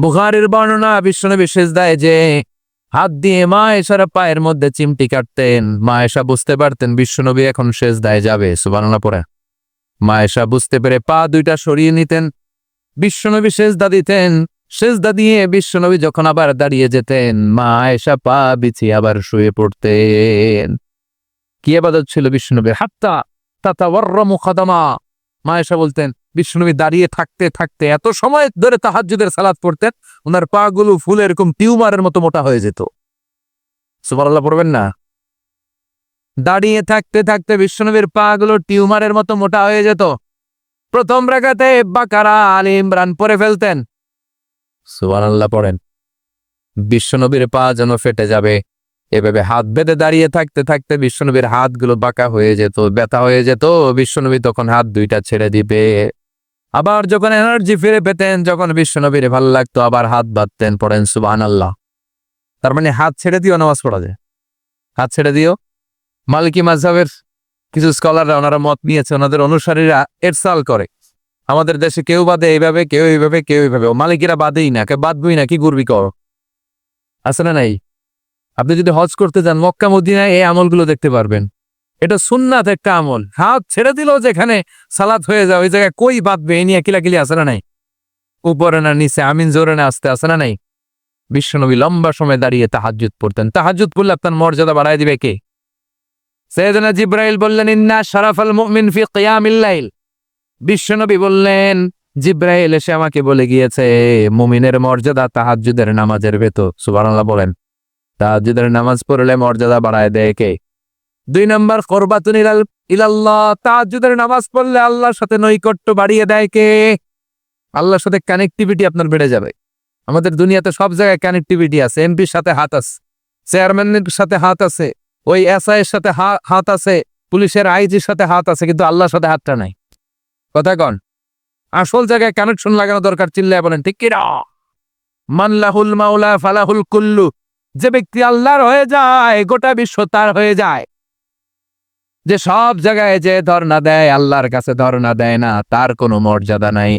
বুখারির বর্ণনা বিশ্বনবী সিজদায় যে, হাত দিয়ে মা এসার পায়ের মধ্যে চিমটি কাটতেন। মা এসা বুঝতে পারতেন বিশ্বনবী এখন শেষ সেজদায় যাবে সুবর্ণনা পরে মা এসা বুঝতে পেরে পা দুইটা সরিয়ে নিতেন। বিশ্বনবী সেজদা দিতেন। শেষ সেজদা দিয়ে বিশ্বনবী যখন আবার দাঁড়িয়ে যেতেন, মা এসা পা বিছিয়ে আবার শুয়ে পড়তেন। কি আবাদত ছিল বিশ্বনবীর হাত্তা তাতা ওয়ার্র মুখাদামা মা এসা বলতেন বিশ্বনবী দাঁড়িয়ে থাকতে থাকতে এত সময় ধরে তাহাজ্জুদের সালাদ পড়তেন, ওনার পা গুলো ফুলে এরকম টিউমারের মতো মোটা হয়ে যেত। সুবহানাল্লাহ পড়বেন না? দাঁড়িয়ে থাকতে থাকতে বিশ্বনবীর পা গুলো টিউমারের মতো মোটা হয়ে যেত। প্রথম রাখাতে বাকারা আলী ইমরান পরে ফেলতেন। সুবহানাল্লাহ পড়েন। বিশ্বনবীর পা যেন ফেটে যাবে। এভাবে হাত বেঁধে দাঁড়িয়ে থাকতে থাকতে বিশ্বনবীর হাতগুলো বাঁকা হয়ে যেত, ব্যথা হয়ে যেত। বিশ্বনবী তখন হাত দুইটা ছেড়ে দিবে। আবার যখন এনার্জি ফিরে পেতেন, যখন বিশ্বনবীর ভালো লাগতো, আবার হাত বাঁধতেন, পড়েন সুবান আল্লাহ তার মানে হাত ছেড়ে দিও নামাজ পড়া যায়। হাত ছেড়ে দিও মালিকি মাঝহের কিছু স্কলাররা ওনারা মত নিয়েছে, ওনাদের অনুসারীরা এরসাল করে। আমাদের দেশে কেউ বাদে এইভাবে, কেউ এইভাবে কেউ এইভাবে। মালিকেরা বাদেই না, কে বাদবই না, কি করবি কর আছে না নাই? আপনি যদি হজ করতে যান, মক্কা, মদিনায় এই আমলগুলো দেখতে পারবেন। এটা সুন্নাত একটা আমল। হাত ছেড়ে দিলেও যেখানে সালাত হয়ে যায়, ওই জায়গায় কই বাঁধবে এই নিয়ে কিলাকিলি আছে না নাই? উপরে না নিচে, আমিন জোরে না আসতে আছে না নাই? বিশ্বনবী লম্বা সময় দাঁড়িয়ে তাহাজ্জুদ পড়তেন। তাহাজ্জুদ পড়লে আপনার মর্যাদা বাড়ায় দিবে কে? সৈয়দনা জিব্রাইল বললেন, ইন্না শারাফাল মুমিন ফি বিশ্বনবী বললেন, জিব্রাইল এসে আমাকে বলে গিয়েছে, মুমিনের মর্যাদা তাহাজ্জুদের নামাজের ভেতর। সুবহানাল্লাহ বলেন, তাহাজ্জুদের নামাজ পড়লে মর্যাদা বাড়ায় দেয় কে? দুই নম্বর, করবাতুন ইলাল, ইলাল্লাহ, তাহাজ্জুদের নামাজ পড়লে আল্লাহর সাথে নৈকট্য বাড়িয়ে দেয় কে? আল্লাহর সাথে কানেক্টিভিটি আপনার বেড়ে যাবে। আমাদের দুনিয়াতে সব জায়গায় কানেক্টিভিটি আছে। এমপির সাথে হাত আছে চেয়ারম্যানের সাথে হাত আছে, ওই এসআই এর সাথে হাত আছে, পুলিশের আইজির সাথে হাত আছে, কিন্তু আল্লাহর সাথে হাতটা নাই। কথা কন, আসল জায়গায় কানেকশন লাগানো দরকার চিল্লায় বলেন, ঠিক কিরা মানলাহুল মাওলা ফালাহুল কুল্লু, যে ব্যক্তি আল্লাহর হয়ে যায়, গোটা বিশ্ব তার হয়ে যায়। যে সব জায়গায় যে ধর্ণা দেয়, আল্লাহর কাছে ধর্ণা দেয় না, তার কোনো মর্যাদা নাই।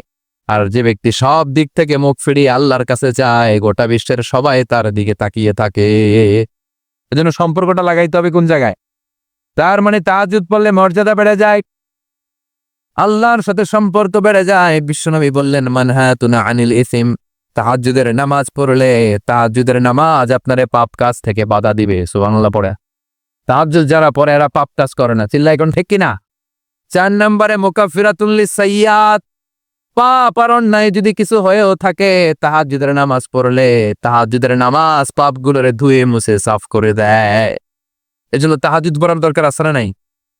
আর যে ব্যক্তি সব দিক থেকে মুখ ফিরিয়ে আল্লাহর কাছে যায় গোটা বিশ্বের সবাই তার দিকে তাকিয়ে থাকে। এজন্য সম্পর্কটা লাগাইতে হবে কোন জায়গায়? তার মানে তাহাজুদ পড়লে মর্যাদা বেড়ে যায়, আল্লাহর সাথে সম্পর্ক বেড়ে যায়। বিশ্বনবী বললেন, মানহাতুনা আনিল ইসিম তাহাজ্জুদের নামাজ পড়লে তাহাজুদের নামাজ আপনারে পাপ কাজ থেকে বাধা দিবে। সুবহানাল্লাহ পড়ে। তাহাজ্জুদ যারা পরে এরা পাপ কাজ করে না। চিল্লাই কোন ঠিক কিনা? চার নম্বরে মুকাফিরাতুল্লি সাইয়াত পাপ আর অন্যায় যদি কিছু হয়েও থাকে, তাহাজ্জুদের নামাজ পড়লে তাহাজ্জুদের নামাজ পাপ পাপগুলোরে ধুয়ে মুছে, সাফ করে দেয়। এজন্য তাহাজুদ পড়ার দরকার আছে না নাই?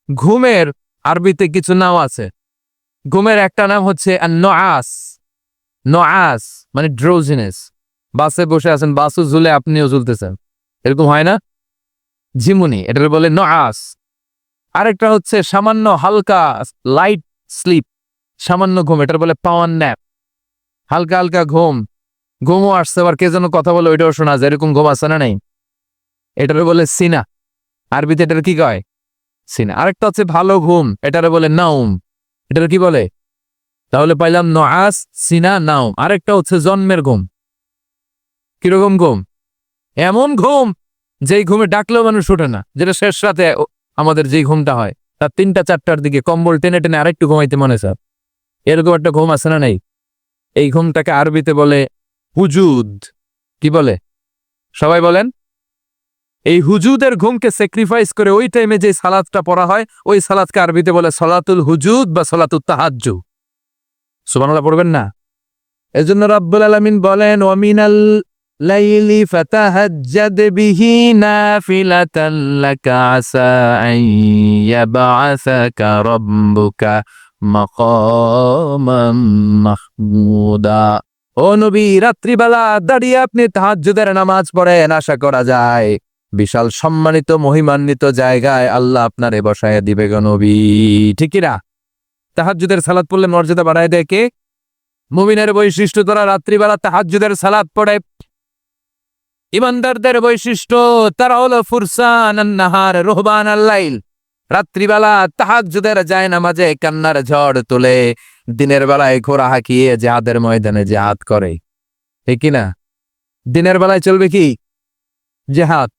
ঘুমের আরবিতে কিছু নাম আছে। ঘুমের একটা নাম হচ্ছে নআস নআস মানে ড্রোজিনেস বাসে বসে আছেন, বাসও ঝুলে আপনিও ঝুলতেছেন। এরকম হয় না? ঝিমুনি এটার বলে নআস। আরেকটা হচ্ছে সামান্য হালকা লাইট স্লিপ, সামান্য ঘুম, এটার বলে পাওয়ার ন্যাপ। হালকা হালকা ঘুম, ঘুমও আসছে, আবার কে যেন কথা বলে ওইটাও শোনা যায়, এরকম ঘুম আসে না নাই? এটার বলে সিনা। আরবিতে এটার কি কয়? সিনা। আরেকটা হচ্ছে ভালো ঘুম, এটারে বলে নাউম এটার কি বলে? তাহলে পাইলাম নআস, সিনা নাউম আরেকটা হচ্ছে জন্মের ঘুম। কীরকম ঘুম? এমন ঘুম যেই ঘুমে ডাকলেও মানুষ ওঠে না। যেটা শেষ রাতে আমাদের যেই ঘুমটা হয়, তার তিনটা, চারটার দিকে কম্বল টেনে টেনে আরেকটু ঘুমাইতে মনে স্যার এরকম একটা ঘুম আছে না নাই? এই ঘুমটাকে আরবিতে বলে হুজুদ। কি বলে? সবাই বলেন? এই হুজুদের ঘুমকে স্যাক্রিফাইস করে ওই টাইমে যে সালাদটা পড়া হয়, ওই সালাদকে আরবিতে বলে সলাতুল হুজুদ বা সলাতুল তাহাজ্জু সুবহানাল্লাহ পড়বেন না? এজন্য রাব্বুল আলামিন বলেন ওয়ামিনাল লাইলি নাফিলাতান লাকা আসা আন ইয়াবআসাকা রাব্বুকা মাকামান মাহমুদা। ও নবী, রাত্রিবেলা দাঁড়িয়ে আপনি তাহাজ্জুদের নামাজ পড়েন, আশা করা যায় বিশাল সম্মানিত, মহিমান্বিত জায়গায় আল্লাহ আপনারে বসায় দিবে গো নবী। ঠিকই না তাহাজ্জুদের সালাত পড়লে মর্যাদা বাড়ায় দেয় কে? মুমিনের বৈশিষ্ট্য, তোরা রাত্রিবেলা তাহাজ্জুদের সালাত পড়ে ইমানদারদের বৈশিষ্ট্য, তারা হলো ফুরসান নাহার রোহবান আল্লাইল। রাত্রিবেলা তাহাজ্জুদের যায় নামাজে কান্নার ঝড় তুলে, দিনের বেলায় ঘোড়া হাঁকিয়ে জেহাদের ময়দানে জেহাদ করে। ঠিক না? দিনের বেলায় চলবে কি? জেহাদ।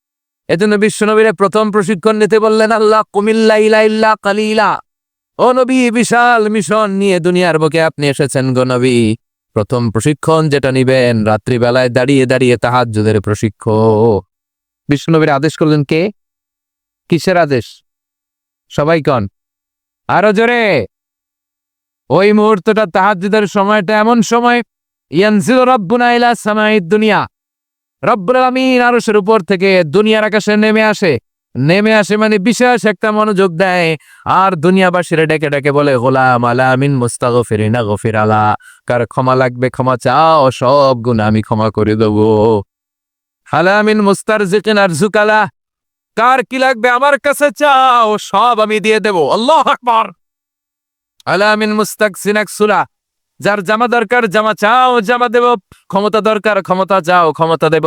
এজন্য বিশ্বনবীরে প্রথম প্রশিক্ষণ নিতে বললেন আল্লাহ কুমিল্লা কালিলা। ও নবী, বিশাল মিশন নিয়ে দুনিয়ার বুকে আপনি এসেছেন গো নবী। প্রথম প্রশিক্ষণ যেটা নিবেন, রাত্রিবেলায় দাঁড়িয়ে দাঁড়িয়ে তাহাজ্জুদের প্রশিক্ষণ। বিষ্ণুনবীর আদেশ করলেন কে? কিসের আদেশ? সবাই কন। আরও জোরে। ওই মুহূর্তটা তাহাজ্জুদের সময়টা এমন সময়। ইয়ানজিল রব্বুনা ইলা সামাইদ দুনিয়া রব্বুল আলামিন আরশের উপর থেকে দুনিয়ার আকাশে নেমে আসে। নেমে আসে মানে বিশেষ একটা মনোযোগ দেয়। আর দুনিয়াবাসীরা ডেকে ডেকে বলে, গোলাম আলামিন মুস্তাগফিরিনা গফির আলা। কার ক্ষমা লাগবে, ক্ষমা চাও, সব গুণ আমি ক্ষমা করে দেবো। হালামিন মুস্তার জিকিন আর জুকালা কার কি লাগবে, আমার কাছে চাও, সব আমি দিয়ে দেব। আল্লাহ আকবার। আলামিন মুস্তাক সিনাক সুলা যার জামা দরকার, জামা চাও, জামা দেব। ক্ষমতা দরকার, ক্ষমতা চাও, ক্ষমতা দেব।